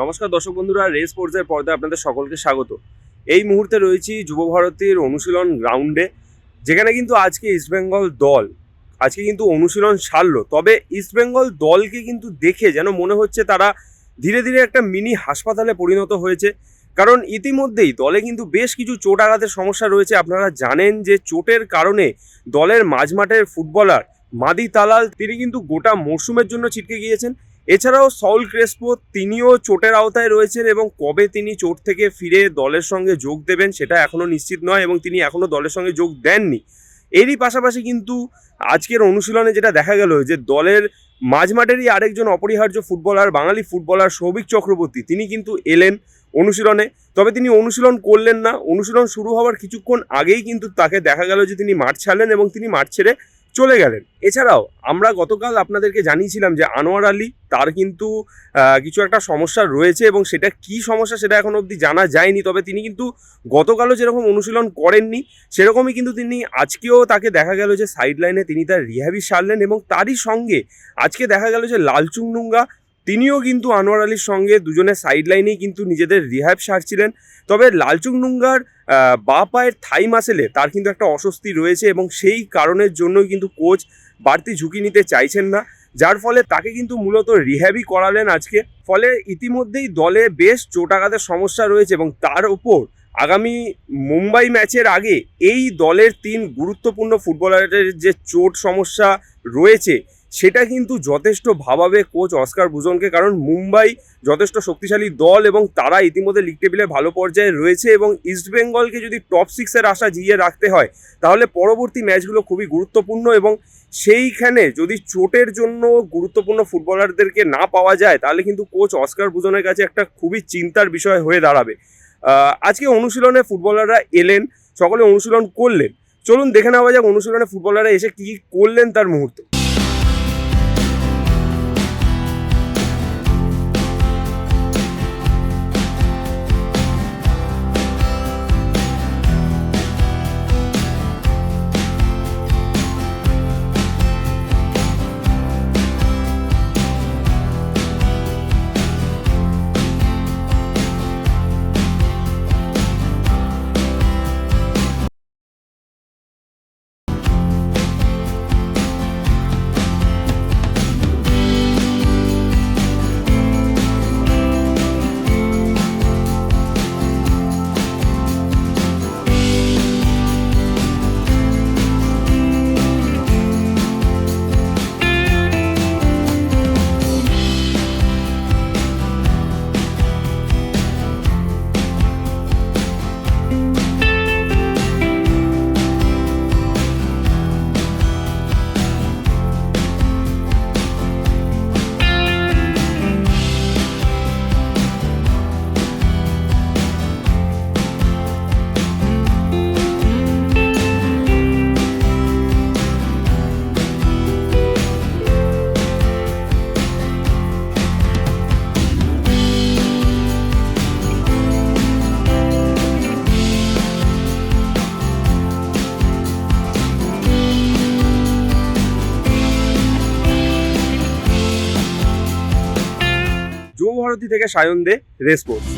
নমস্কার দর্শক বন্ধুরা রেস স্পোর্টসের পর্দায় আপনাদের সকলকে স্বাগত। এই মুহূর্তে রয়েছি যুব ভারতীর অনুশীলন গ্রাউন্ডে, যেখানে কিন্তু আজকে ইস্টবেঙ্গল দল, আজকে কিন্তু অনুশীলন সারলো। তবে ইস্টবেঙ্গল দলকে কিন্তু দেখে যেন মনে হচ্ছে তারা ধীরে ধীরে একটা মিনি হাসপাতালে পরিণত হয়েছে। কারণ ইতিমধ্যেই দলে কিন্তু বেশ কিছু চোট আঘাতের সমস্যা রয়েছে। আপনারা জানেন যে চোটের কারণে দলের মাঝমাঠের ফুটবলার মাদি তালাল, তিনি কিন্তু গোটা মরশুমের জন্য ছিটকে গিয়েছেন। এছাড়াও সউল ক্রেসপো তিনিও চোটের আওতায় রয়েছেন এবং কবে তিনি চোট থেকে ফিরে দলের সঙ্গে যোগ দেবেন সেটা এখনও নিশ্চিত নয় এবং তিনি এখনও দলের সঙ্গে যোগ দেননি। এরই পাশাপাশি কিন্তু আজকের অনুশীলনে যেটা দেখা গেল যে দলের মাঝমাঠেরই আরেকজন অপরিহার্য ফুটবলার, বাঙালি ফুটবলার সৌভিক চক্রবর্তী, তিনি কিন্তু এলেন অনুশীলনে। তবে তিনি অনুশীলন করলেন না। অনুশীলন শুরু হওয়ার কিছুক্ষণ আগেই কিন্তু তাকে দেখা গেল যে তিনি মাঠ ছাড়লেন এবং তিনি মাঠ ছেড়ে চলে গেলেন। এছাড়াও আমরা গতকাল আপনাদেরকে জানিয়েছিলাম যে আনোয়ার আলী, তার কিন্তু কিছু একটা সমস্যা রয়েছে এবং সেটা কি সমস্যা সেটা এখন অবধি জানা যায়নি। তবে তিনি কিন্তু গতকালও যেরকম অনুশীলন করেননি, সেরকমই কিন্তু তিনি আজকেও তাকে দেখা গেল যে সাইড লাইনে তিনি তার রিহাবি সারলেন এবং তারই সঙ্গে আজকে দেখা গেল যে লালচুং নুঙ্গা তিনিও কিন্তু আনোয়ার আলীর সঙ্গে দুজনে সাইড লাইনেই কিন্তু নিজেদের রিহ্যাব সারছিলেন। তবে লালচুং নুঙ্গার বা পায়ের থাই মাসেলে তার কিন্তু একটা অস্বস্তি রয়েছে এবং সেই কারণের জন্যই কিন্তু কোচ বাড়তি ঝুঁকি নিতে চাইছেন না। যার ফলে তাকে কিন্তু মূলত রিহ্যাবই করালেন আজকে। ফলে ইতিমধ্যেই দলে বেশ চোটাঘাতের সমস্যা রয়েছে এবং তার উপর আগামী মুম্বাই ম্যাচের আগে এই দলের তিন গুরুত্বপূর্ণ ফুটবলারের যে চোট সমস্যা রয়েছে সেটা কিন্তু যথেষ্ট ভাবাবে কোচ অস্কার বুজনকে কারণ মুম্বাই যথেষ্ট শক্তিশালী দল এবং তারা ইতিমধ্যে লিগ টেবিলে ভালো পর্যায়ে রয়েছে এবং ইস্টবেঙ্গলকে যদি টপ সিক্সের আশা জিয়ে রাখতে হয়, তাহলে পরবর্তী ম্যাচগুলো খুবই গুরুত্বপূর্ণ এবং সেইখানে যদি চোটের জন্য গুরুত্বপূর্ণ ফুটবলারদেরকে না পাওয়া যায়, তাহলে কিন্তু কোচ অস্কার বুজনের কাছে একটা খুবই চিন্তার বিষয় হয়ে দাঁড়াবে। আজকে অনুশীলনে ফুটবলাররা এলেন, সকলে অনুশীলন করলেন। চলুন দেখে নেওয়া যাক অনুশীলনে ফুটবলাররা এসে কী করলেন তার মুহূর্তে। ভারতী থেকে সায়ন দে রেসপোর্টস